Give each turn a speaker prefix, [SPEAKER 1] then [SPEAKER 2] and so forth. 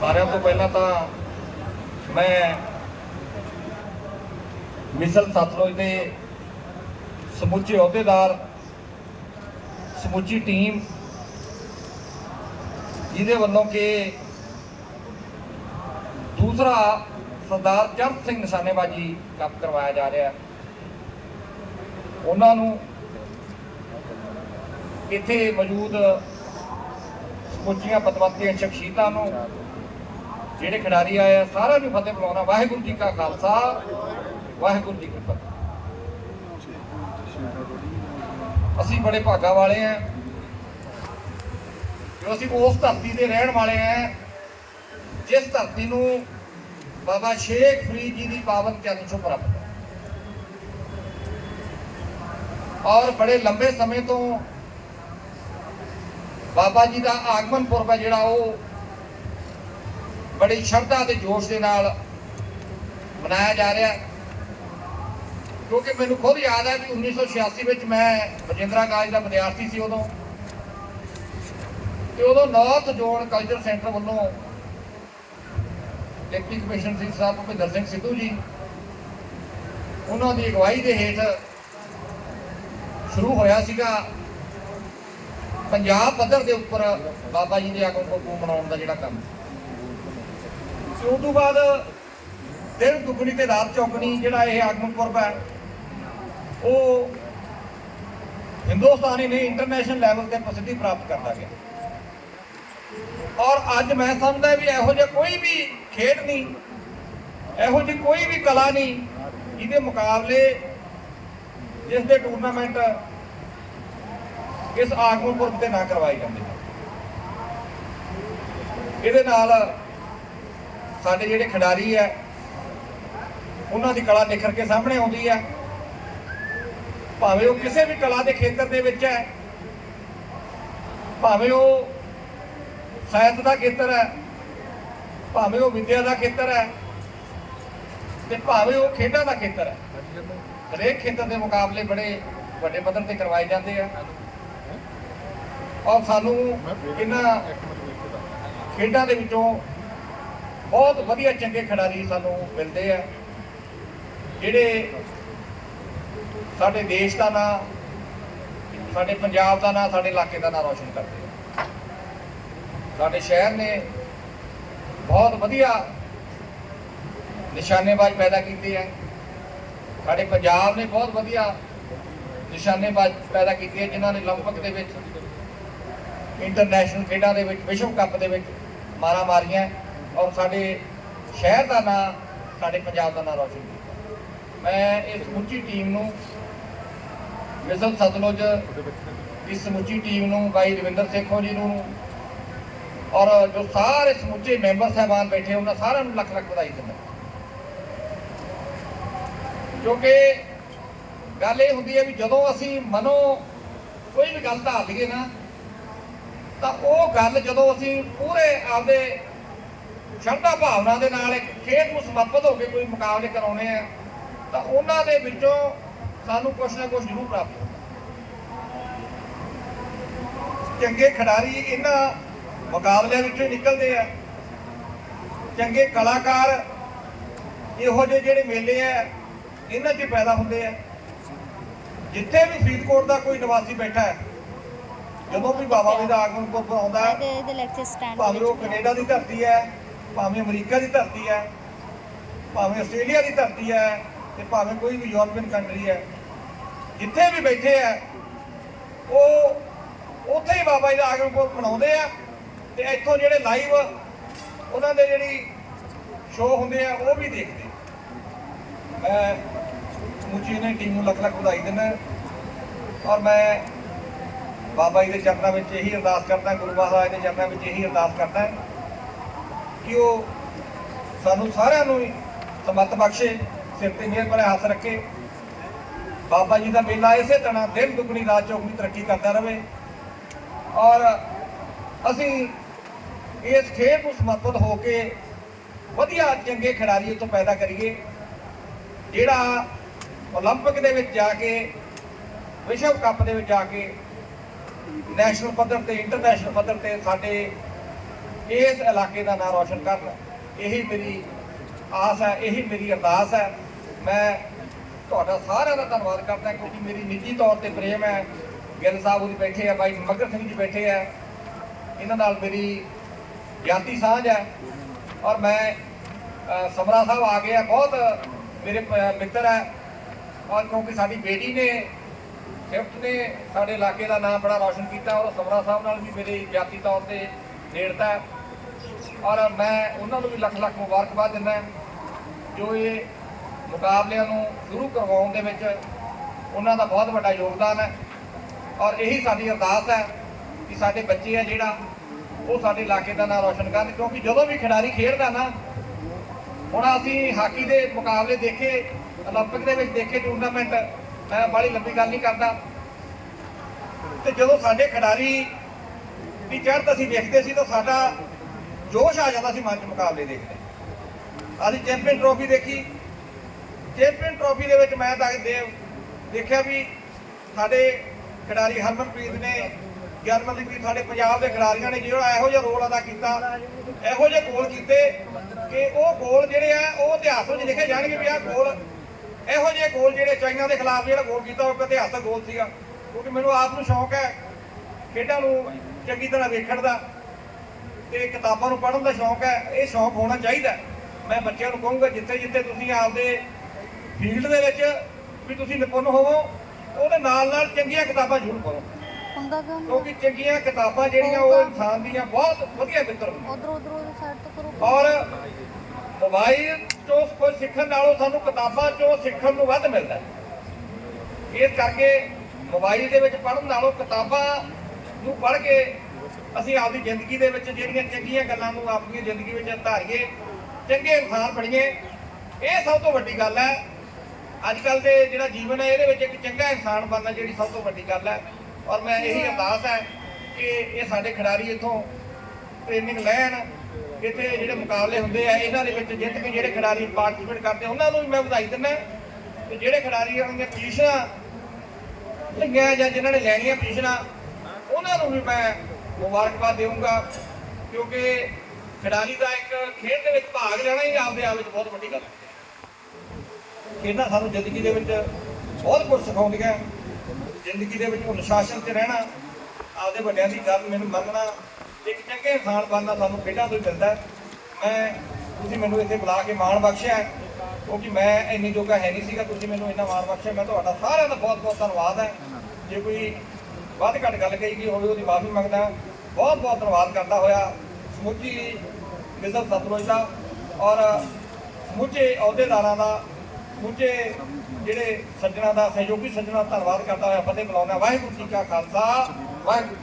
[SPEAKER 1] ਸਾਰਿਆਂ ਤੋਂ ਪਹਿਲਾਂ ਤਾਂ ਮੈਂ ਮਿਸਲ ਸਤਲੁਜ ਦੇ ਸਮੁੱਚੇ ਅਹੁਦੇਦਾਰ, ਸਮੁੱਚੀ ਟੀਮ ਜਿਹਦੇ ਵੱਲੋਂ ਕਿ ਦੂਸਰਾ ਸਰਦਾਰ ਚਰਤ ਸਿੰਘ ਨਿਸ਼ਾਨੇਬਾਜ਼ੀ ਕੱਪ ਕਰਵਾਇਆ ਜਾ ਰਿਹਾ। ਉਹਨਾਂ ਨੂੰ ਇੱਥੇ ਮੌਜੂਦ ਸਮੁੱਚੀਆਂ ਪਤਵੰਤੀਆਂ ਸ਼ਖਸੀਅਤਾਂ ਨੂੰ ਜਿਹੜੇ ਖਿਡਾਰੀ ਆਏ ਆ, ਸਾਰਿਆਂ ਨੂੰ ਫਤਿਹ ਬੁਲਾਉਣਾ ਵਾਹਿਗੁਰੂ ਜੀ ਕਾ ਖਾਲਸਾ, ਵਾਹਿਗੁਰੂ ਜੀ ਕੀ ਫਤਿਹ। ਅਸੀਂ ਬੜੇ ਭਾਗਾ ਵਾਲੇ ਆ। ਕਿ ਅਸੀਂ ਉਸ ਧਰਤੀ ਦੇ ਰਹਿਣ ਵਾਲੇ ਆ, ਜਿਸ ਧਰਤੀ ਨੂੰ ਬਾਬਾ ਸ਼ੇਖ ਫਰੀਦ ਜੀ ਦੀ ਪਾਵਨ ਚਰਨ ਛੋਹ ਪ੍ਰਾਪਤ ਔਰ ਬੜੇ ਲੰਬੇ ਸਮੇਂ ਤੋਂ ਬਾਬਾ ਜੀ ਦਾ ਆਗਮਨ ਪੁਰਬ ਹੈ ਜਿਹੜਾ, ਉਹ ਬੜੀ ਸ਼ਰਧਾ ਤੇ ਜੋਸ਼ ਦੇ ਨਾਲ ਮਨਾਇਆ ਜਾ ਰਿਹਾ ਕਿਉਂਕਿ ਮੈਨੂੰ ਖੁਦ ਯਾਦ ਹੈ ਕਿ 1986 ਵਿੱਚ ਮੈਂ ਬਜਿੰਦਰਾ ਕਾਲਜ ਦਾ ਵਿਦਿਆਰਥੀ ਸੀ ਉਦੋਂ। ਤੇ ਉਦੋਂ ਨਾਰਥ ਜ਼ੋਨ ਕਲਚਰ ਸੈਂਟਰ ਵੱਲੋਂ ਡਿਪਟੀ ਕਮਿਸ਼ਨਰ ਸਿੰਘ ਸਾਹਿਬ ਭੁਪਿੰਦਰ ਸਿੰਘ ਸਿੱਧੂ ਜੀ, ਉਹਨਾਂ ਦੀ ਅਗਵਾਈ ਦੇ ਹੇਠ ਸ਼ੁਰੂ ਹੋਇਆ ਸੀਗਾ ਪੰਜਾਬ ਪੱਧਰ ਦੇ ਉੱਪਰ ਬਾਬਾ ਜੀ ਦੇ ਆਗਮਨ ਨੂੰ ਮਨਾਉਣ ਦਾ ਜਿਹੜਾ ਕੰਮ। ਤੇ ਤੋਂ ਬਾਅਦ ਦਿਨ ਦੁਗਣੀ ਤੇ ਰਾਤ ਚੌਗਣੀ ਜਿਹੜਾ ਇਹ ਆਗਮਨ ਪੁਰਬ ਹੈ, ਉਹ ਹਿੰਦੁਸਤਾਨੀ ਨੇ ਇੰਟਰਨੈਸ਼ਨਲ ਲੈਵਲ ਤੇ ਪ੍ਰਸਿੱਧੀ ਪ੍ਰਾਪਤ ਕਰਦਾ ਗਿਆ। ਔਰ ਅੱਜ ਮੈਂ ਸਮਝਦਾ ਵੀ ਇਹੋ ਜਿਹਾ ਕੋਈ ਵੀ ਖੇਡ ਨਹੀਂ, ਇਹੋ ਜਿਹੀ ਕੋਈ ਵੀ ਕਲਾ ਨਹੀਂ ਇਹਦੇ ਮੁਕਾਬਲੇ ਜਿਸ ਦੇ ਟੂਰਨਾਮੈਂਟ ਇਸ ਆਗਮਨ ਪੁਰਬ ਤੇ ਨਾ ਕਰਵਾਏ ਜਾਂਦੇ। ਇਹਦੇ ਨਾਲ ਸਾਡੇ ਜਿਹੜੇ ਖਿਡਾਰੀ ਹੈ, ਉਹਨਾਂ ਦੀ ਕਲਾ ਨਿਖਰ ਕੇ ਸਾਹਮਣੇ ਆਉਂਦੀ ਹੈ। ਭਾਵੇਂ ਉਹ ਕਿਸੇ ਵੀ ਕਲਾ ਦੇ ਖੇਤਰ ਦੇ ਵਿੱਚ ਹੈ, ਭਾਵੇਂ ਉਹ ਸਾਹਿਤ ਦਾ ਖੇਤਰ ਹੈ, ਭਾਵੇਂ ਉਹ ਵਿਦਿਆ ਦਾ ਖੇਤਰ ਹੈ, ਤੇ ਭਾਵੇਂ ਉਹ ਖੇਡਾਂ ਦਾ ਖੇਤਰ ਹੈ। ਹਰੇਕ ਖੇਤਰ ਦੇ ਮੁਕਾਬਲੇ ਬੜੇ ਵੱਡੇ ਪੱਧਰ ਤੇ ਕਰਵਾਏ ਜਾਂਦੇ ਆ। ਔਰ ਸਾਨੂੰ ਇਹਨਾਂ ਖੇਡਾਂ ਦੇ ਵਿੱਚੋਂ ਬਹੁਤ ਵਧੀਆ ਚੰਗੇ ਖਿਡਾਰੀ ਸਾਨੂੰ ਮਿਲਦੇ ਆ ਜਿਹੜੇ ਸਾਡੇ ਦੇਸ਼ ਦਾ ਨਾਂ ਸਾਡੇ ਪੰਜਾਬ ਦਾ ਨਾਂ ਸਾਡੇ ਇਲਾਕੇ ਦਾ ਨਾਂ ਰੌਸ਼ਨ ਕਰਦੇ ਆ ਸਾਡੇ ਸ਼ਹਿਰ ਨੇ ਬਹੁਤ ਵਧੀਆ ਨਿਸ਼ਾਨੇਬਾਜ਼ ਪੈਦਾ ਕੀਤੇ ਆ ਸਾਡੇ ਪੰਜਾਬ ਨੇ ਬਹੁਤ ਵਧੀਆ ਨਿਸ਼ਾਨੇਬਾਜ਼ ਪੈਦਾ ਕੀਤੇ ਆ ਜਿਨ੍ਹਾਂ ਨੇ 올림픽 ਦੇ ਵਿੱਚ ਇੰਟਰਨੈਸ਼ਨਲ ਖੇਡਾਂ ਦੇ ਵਿੱਚ ਵਿਸ਼ਵ ਕੱਪ ਦੇ ਵਿੱਚ ਮਾਰਾਂ ਮਾਰੀਆਂ ਔਰ ਸਾਡੇ ਸ਼ਹਿਰ ਦਾ ਨਾਂ, ਸਾਡੇ ਪੰਜਾਬ ਦਾ ਨਾਂ ਰੌਸ਼ਨ ਕੀਤਾ। ਮੈਂ ਇਸ ਸਮੁੱਚੀ ਟੀਮ ਨੂੰ ਮਿਸਲ ਸਤਲੁਜ, ਇਸ ਸਮੁੱਚੀ ਟੀਮ ਨੂੰ ਬਾਈ ਰਵਿੰਦਰ ਸੇਖੋਂ ਜੀ ਨੂੰ ਔਰ ਜੋ ਸਾਰੇ ਸਮੁੱਚੇ ਮੈਂਬਰ ਸਹਿਬਾਨ ਬੈਠੇ ਉਹਨਾਂ ਸਾਰਿਆਂ ਨੂੰ ਲੱਖ ਲੱਖ ਵਧਾਈ ਦਿੰਦਾ ਕਿਉਂਕਿ ਗੱਲ ਇਹ ਹੁੰਦੀ ਹੈ ਵੀ ਜਦੋਂ ਅਸੀਂ ਮਨੋਂ ਕੋਈ ਵੀ ਗੱਲ ਧਾਰ ਲਈਏ ਨਾ, ਤਾਂ ਉਹ ਗੱਲ ਜਦੋਂ ਅਸੀਂ ਪੂਰੇ ਆਪਦੇ ਸ਼ਰਧਾ ਭਾਵਨਾ ਦੇ ਨਾਲ ਇੱਕ ਖੇਡ ਨੂੰ ਸਮਰਪਿਤ ਹੋ ਕੇ ਕੋਈ ਮੁਕਾਬਲੇ ਕਰਾਉਣੇ ਆ ਤਾਂ ਉਹਨਾਂ ਦੇ ਵਿੱਚੋਂ ਸਾਨੂੰ ਕੁਝ ਨਾ ਕੁਝ ਜ਼ਰੂਰ ਪ੍ਰਾਪਤ ਹੁੰਦਾ। ਚੰਗੇ ਖਿਡਾਰੀ ਇਹਨਾਂ ਮੁਕਾਬਲਿਆਂ ਵਿੱਚੋਂ ਨਿਕਲਦੇ ਆ। ਚੰਗੇ ਕਲਾਕਾਰ ਇਹੋ ਜਿਹੇ ਜਿਹੜੇ ਮੇਲੇ ਆ ਇਹਨਾਂ 'ਚ ਪੈਦਾ ਹੁੰਦੇ ਆ। ਜਿੱਥੇ ਵੀ ਫਰੀਦਕੋਟ ਦਾ ਕੋਈ ਨਿਵਾਸੀ ਬੈਠਾ ਹੈ ਜਦੋਂ ਵੀ ਬਾਬਾ ਜੀ ਦਾ ਆਗਮਨ ਪੁਰਬ ਆਉਂਦਾ ਹੈ ਭਾਵੇਂ ਉਹ ਕੈਨੇਡਾ ਦੀ ਧਰਤੀ ਹੈ ਭਾਵੇਂ ਅਮਰੀਕਾ ਦੀ ਧਰਤੀ ਹੈ, ਭਾਵੇਂ ਆਸਟ੍ਰੇਲੀਆ ਦੀ ਧਰਤੀ ਹੈ ਤੇ ਭਾਵੇਂ ਕੋਈ ਵੀ ਯੂਰਪੀਅਨ ਕੰਟਰੀ ਹੈ, ਜਿੱਥੇ ਵੀ ਬੈਠੇ ਆ ਉਹ ਉੱਥੇ ਹੀ ਬਾਬਾ ਜੀ ਦਾ ਆਗਮਨ ਪੁਰਬ ਮਨਾਉਂਦੇ ਆ ਤੇ ਇੱਥੋਂ ਜਿਹੜੇ ਲਾਈਵ ਉਹਨਾਂ ਦੇ ਜਿਹੜੀ ਸ਼ੋਅ ਹੁੰਦੇ ਆ, ਉਹ ਵੀ ਦੇਖਦੇ ਮੈਂ ਸਮੁੱਚੀ ਨੇ ਟੀਮ ਨੂੰ ਲੱਖ ਲੱਖ ਵਧਾਈ ਦਿੰਦਾ ਔਰ ਮੈਂ ਬਾਬਾ ਜੀ ਦੇ ਚਰਨਾਂ ਵਿੱਚ ਇਹੀ ਅਰਦਾਸ ਕਰਦਾ, ਗੁਰੂ ਮਹਾਰਾਜ ਦੇ ਚਰਨਾਂ ਵਿੱਚ ਇਹੀ ਅਰਦਾਸ ਕਰਦਾ ਕਿ ਉਹ ਸਾਨੂੰ ਸਾਰਿਆਂ ਨੂੰ ਹੀ ਸਮਤ ਬਖਸ਼ੇ ਸਿਰ ਤੇ ਮਿਹਰ ਭਰੇ ਹੱਥ ਰੱਖੇ ਬਾਬਾ ਜੀ ਦਾ ਮੇਲਾ ਇਸੇ ਤਰ੍ਹਾਂ ਦਿਨ ਦੁਗਣੀ ਰਾਤ ਚੌਗਣੀ ਤਰੱਕੀ ਕਰਦਾ ਰਹੇ ਔਰ ਅਸੀਂ ਇਸ ਖੇਡ ਨੂੰ ਸਮਰਪਿਤ ਹੋ ਕੇ ਵਧੀਆ ਚੰਗੇ ਖਿਡਾਰੀ ਉੱਥੋਂ ਪੈਦਾ ਕਰੀਏ ਜਿਹੜਾ 올림픽 ਦੇ ਵਿੱਚ ਜਾ ਕੇ ਵਿਸ਼ਵ ਕੱਪ ਦੇ ਵਿੱਚ ਜਾ ਕੇ ਨੈਸ਼ਨਲ ਪੱਧਰ ਤੇ ਇੰਟਰਨੈਸ਼ਨਲ ਪੱਧਰ ਤੇ ਸਾਡੇ ਇਸ ਇਲਾਕੇ ਦਾ ਨਾਮ ਰੌਸ਼ਨ ਕਰਨ ਇਹੀ ਮੇਰੀ ਆਸ ਹੈ, ਇਹੀ ਮੇਰੀ ਅਰਦਾਸ ਹੈ। ਮੈਂ ਤੁਹਾਡਾ ਸਾਰਿਆਂ ਦਾ ਧੰਨਵਾਦ ਕਰਦਾ ਕਿਉਂਕਿ ਮੇਰੀ ਨਿੱਜੀ ਤੌਰ ਤੇ ਪ੍ਰੇਮ ਹੈ। ਗਿੱਲ ਸਾਹਿਬ ਉਹਦੀ ਬੈਠੇ ਆ, ਬਾਈ ਮਗਰ ਸਿੰਘ ਜੀ ਬੈਠੇ ਆ। ਇਹਨਾਂ ਨਾਲ ਮੇਰੀ ਜਾਤੀ ਸਾਂਝ ਹੈ। ਔਰ ਮੈਂ ਸਮਰਾ ਸਾਹਿਬ ਆ ਗਏ ਆ, ਬਹੁਤ ਮੇਰੇ ਮਿੱਤਰ ਹੈ। ਔਰ ਕਿਉਂਕਿ ਸਾਡੀ ਬੇਟੀ ਨੇ ਸ਼ਿਫਟ ਨੇ ਸਾਡੇ ਇਲਾਕੇ ਦਾ ਨਾਮ ਬੜਾ ਰੌਸ਼ਨ ਕੀਤਾ ਔਰ ਸਮਰਾ ਸਾਹਿਬ ਨਾਲ ਵੀ ਮੇਰੀ ਜਾਤੀ ਤੌਰ ਤੇ ਨੇੜਤਾ ਔਰ ਮੈਂ ਉਹਨਾਂ ਨੂੰ ਵੀ ਲੱਖ ਲੱਖ ਮੁਬਾਰਕਬਾਦ ਦਿੰਦਾ ਜੋ ਇਹ ਮੁਕਾਬਲਿਆਂ ਨੂੰ ਸ਼ੁਰੂ ਕਰਵਾਉਣ ਦੇ ਵਿੱਚ ਉਹਨਾਂ ਦਾ ਬਹੁਤ ਵੱਡਾ ਯੋਗਦਾਨ ਹੈ ਔਰ ਇਹੀ ਸਾਡੀ ਅਰਦਾਸ ਹੈ ਕਿ ਸਾਡੇ ਬੱਚੇ ਆ ਜਿਹੜਾ ਉਹ ਸਾਡੇ ਇਲਾਕੇ ਦਾ ਨਾਮ ਰੌਸ਼ਨ ਕਰਨ ਕਿਉਂਕਿ ਜਦੋਂ ਵੀ ਖਿਡਾਰੀ ਖੇਡਦਾ ਨਾ ਹੁਣ ਅਸੀਂ ਹਾਕੀ ਦੇ ਮੁਕਾਬਲੇ ਦੇਖੇ 올림픽 ਦੇ ਵਿੱਚ ਦੇਖੇ ਟੂਰਨਾਮੈਂਟ ਮੈਂ ਬੜੀ ਲੰਬੀ ਗੱਲ ਨਹੀਂ ਕਰਦਾ ਤੇ ਜਦੋਂ ਸਾਡੇ ਖਿਡਾਰੀ ਦੀ ਚੜ੍ਹਤ ਅਸੀਂ ਦੇਖਦੇ ਸੀ ਤਾਂ ਸਾਡਾ ਜੋਸ਼ ਆ ਜਾਂਦਾ ਸੀ ਮਨ 'ਚ ਮੁਕਾਬਲੇ ਦੇਖਦੇ ਅਸੀਂ ਚੈਂਪੀਅਨ ਟਰੋਫੀ ਦੇਖੀ। ਚੈਂਪੀਅਨ ਟਰੋਫੀ ਦੇ ਵਿੱਚ ਮੈਂ ਤਾਂ ਦੇ ਦੇਖਿਆ ਵੀ ਸਾਡੇ ਖਿਡਾਰੀ ਹਰਮਨਪ੍ਰੀਤ ਨੇ ਜਰਮਨ ਵੀ ਸਾਡੇ ਪੰਜਾਬ ਦੇ ਖਿਡਾਰੀਆਂ ਨੇ ਜਿਹੜਾ ਇਹੋ ਜਿਹਾ ਰੋਲ ਅਦਾ ਕੀਤਾ, ਇਹੋ ਜਿਹੇ ਗੋਲ ਕੀਤੇ ਕਿ ਉਹ ਗੋਲ ਜਿਹੜੇ ਆ, ਉਹ ਇਤਿਹਾਸ ਵਿੱਚ ਲਿਖੇ ਜਾਣਗੇ ਵੀ ਆਹ ਗੋਲ ਇਹੋ ਜਿਹੇ ਗੋਲ ਜਿਹੜੇ ਚਾਈਨਾ ਦੇ ਖਿਲਾਫ ਜਿਹੜਾ ਗੋਲ ਕੀਤਾ, ਉਹ ਇਤਿਹਾਸਕ ਗੋਲ ਸੀਗਾ। ਕਿਉਂਕਿ ਮੈਨੂੰ ਆਪ ਨੂੰ ਸ਼ੌਂਕ ਹੈ ਖੇਡਾਂ ਨੂੰ ਚੰਗੀ ਤਰ੍ਹਾਂ ਵੇਖਣ ਦਾ। ਤੇ ਕਿਤਾਬਾਂ ਨੂੰ ਪੜ੍ਹਨ ਦਾ ਸ਼ੌਂਕ ਹੈ ਇਹ ਸ਼ੌਂਕ ਹੋਣਾ ਚਾਹੀਦਾ। ਮੈਂ ਬੱਚਿਆਂ ਨੂੰ ਕਹੂੰਗਾ ਜਿੱਥੇ ਜਿੱਥੇ ਤੁਸੀਂ ਆਪਦੇ ਫੀਲਡ ਦੇ ਵਿੱਚ ਵੀ ਤੁਸੀਂ ਨਿਪੁੰਨ ਹੋਵੋ ਉਹਦੇ ਨਾਲ ਨਾਲ ਚੰਗੀਆਂ ਕਿਤਾਬਾਂ ਜ਼ਰੂਰ
[SPEAKER 2] ਨਹੀਂ?
[SPEAKER 1] ਕਿਉਂਕਿ ਚੰਗੀਆਂ ਕਿਤਾਬਾਂ ਜਿਹੜੀਆਂ ਉਹ ਇਨਸਾਨ ਦੀਆਂ ਬਹੁਤ ਵਧੀਆ ਮਿੱਤਰ
[SPEAKER 2] ਉਧਰ ਉਧਰ ਸਾਈਡ ਤੋਂ ਕਰੋ।
[SPEAKER 1] ਔਰ ਮੋਬਾਈਲ ਤੋਂ ਕੁਝ ਸਿੱਖਣ ਨਾਲੋਂ ਸਾਨੂੰ ਕਿਤਾਬਾਂ ਚੋਂ ਸਿੱਖਣ ਨੂੰ ਵੱਧ ਮਿਲਦਾ। ਇਸ ਕਰਕੇ ਮੋਬਾਈਲ ਦੇ ਵਿੱਚ ਪੜ੍ਹਨ ਨਾਲੋਂ ਕਿਤਾਬਾਂ ਨੂੰ ਪੜ੍ਹ ਕੇ ਅਸੀਂ ਆਪਦੀ ਜ਼ਿੰਦਗੀ ਦੇ ਵਿੱਚ ਜਿਹੜੀਆਂ ਚੰਗੀਆਂ ਗੱਲਾਂ ਨੂੰ ਆਪਣੀ ਜ਼ਿੰਦਗੀ ਵਿੱਚ ਧਾਰੀਏ ਚੰਗੇ ਇਨਸਾਨ ਬਣੀਏ ਇਹ ਸਭ ਤੋਂ ਵੱਡੀ ਗੱਲ ਹੈ। ਅੱਜ ਕੱਲ ਦੇ ਜਿਹੜਾ ਜੀਵਨ ਹੈ ਇਹਦੇ ਵਿੱਚ ਇੱਕ ਚੰਗਾ ਇਨਸਾਨ ਬਣਨਾ ਜਿਹੜੀ ਸਭ ਤੋਂ ਵੱਡੀ ਗੱਲ ਹੈ। ਔਰ ਮੈਂ ਇਹੀ ਅਰਦਾਸ ਹੈ ਕਿ ਇਹ ਸਾਡੇ ਖਿਡਾਰੀ ਇੱਥੋਂ ਟ੍ਰੇਨਿੰਗ ਲੈਣ ਇੱਥੇ ਜਿਹੜੇ ਮੁਕਾਬਲੇ ਹੁੰਦੇ ਆ ਇਹਨਾਂ ਦੇ ਵਿੱਚ ਜਿੱਤ ਕੇ ਜਿਹੜੇ ਖਿਡਾਰੀ ਪਾਰਟਿਸਿਪੇਟ ਕਰਦੇ ਉਹਨਾਂ ਨੂੰ ਵੀ ਮੈਂ ਵਧਾਈ ਦਿੰਦਾ ਤੇ ਜਿਹੜੇ ਖਿਡਾਰੀ ਦੀਆਂ ਪੋਜੀਸ਼ਨਾਂ ਲਈਆਂ ਜਾਂ ਜਿਨ੍ਹਾਂ ਨੇ ਲੈਣੀਆਂ ਪੋਜੀਸ਼ਨਾਂ ਉਹਨਾਂ ਨੂੰ ਵੀ ਮੈਂ ਮੁਬਾਰਕਬਾਦ ਦੇਵਾਂਗਾ ਕਿਉਂਕਿ ਖਿਡਾਰੀ ਦਾ ਇੱਕ ਖੇਡ ਦੇ ਵਿੱਚ ਭਾਗ ਲੈਣਾ ਹੀ ਆਪਦੇ ਆਪ ਵਿੱਚ ਬਹੁਤ ਵੱਡੀ ਗੱਲ ਹੈ। ਖੇਡਾਂ ਸਾਨੂੰ ਜ਼ਿੰਦਗੀ ਦੇ ਵਿੱਚ ਬਹੁਤ ਕੁਝ ਸਿਖਾਉਂਦੀਆਂ, ਜ਼ਿੰਦਗੀ ਦੇ ਵਿੱਚ ਅਨੁਸ਼ਾਸਨ 'ਚ ਰਹਿਣਾ, ਆਪਦੇ ਵੱਡਿਆਂ ਦੀ ਗੱਲ ਮੈਨੂੰ ਮੰਨਣਾ, ਇੱਕ ਚੰਗੇ ਇਨਸਾਨ ਬਣਨਾ ਸਾਨੂੰ ਖੇਡਾਂ ਤੋਂ ਮਿਲਦਾ ਮੈਂ, ਤੁਸੀਂ ਮੈਨੂੰ ਇੱਥੇ ਬੁਲਾ ਕੇ ਮਾਣ ਬਖਸ਼ਿਆ ਕਿਉਂਕਿ ਮੈਂ ਇੰਨੀ ਜੋਗਾ ਹੈ ਨਹੀਂ ਸੀਗਾ, ਤੁਸੀਂ ਮੈਨੂੰ ਇੰਨਾ ਮਾਣ ਬਖਸ਼ਿਆ, ਮੈਂ ਤੁਹਾਡਾ ਸਾਰਿਆਂ ਦਾ ਬਹੁਤ ਬਹੁਤ ਧੰਨਵਾਦ ਹੈ। ਜੇ ਕੋਈ ਵੱਧ ਘੱਟ ਗੱਲ ਕਹੀ ਗਈ ਹੋਵੇ ਉਹਦੀ ਮਾਫੀ ਮੰਗਦਾ। ਬਹੁਤ ਬਹੁਤ ਧੰਨਵਾਦ ਕਰਦਾ ਹੋਇਆ ਸਮੁੱਚੀ ਮਿਸਰ ਸਤਲੁਜ ਦਾ ਔਰ ਸਮੁੱਚੇ ਅਹੁਦੇਦਾਰਾਂ ਦਾ, ਸਮੁੱਚੇ ਜਿਹੜੇ ਸੱਜਣਾ ਦਾ, ਸਹਿਯੋਗੀ ਸੱਜਣਾ ਦਾ ਧੰਨਵਾਦ ਕਰਦਾ ਹੋਇਆ, ਫਤਿਹ ਬੁਲਾਉਂਦਾ। ਵਾਹਿਗੁਰੂ ਜੀ ਕਾ ਖਾਲਸਾ, ਵਾਹਿਗੁਰੂ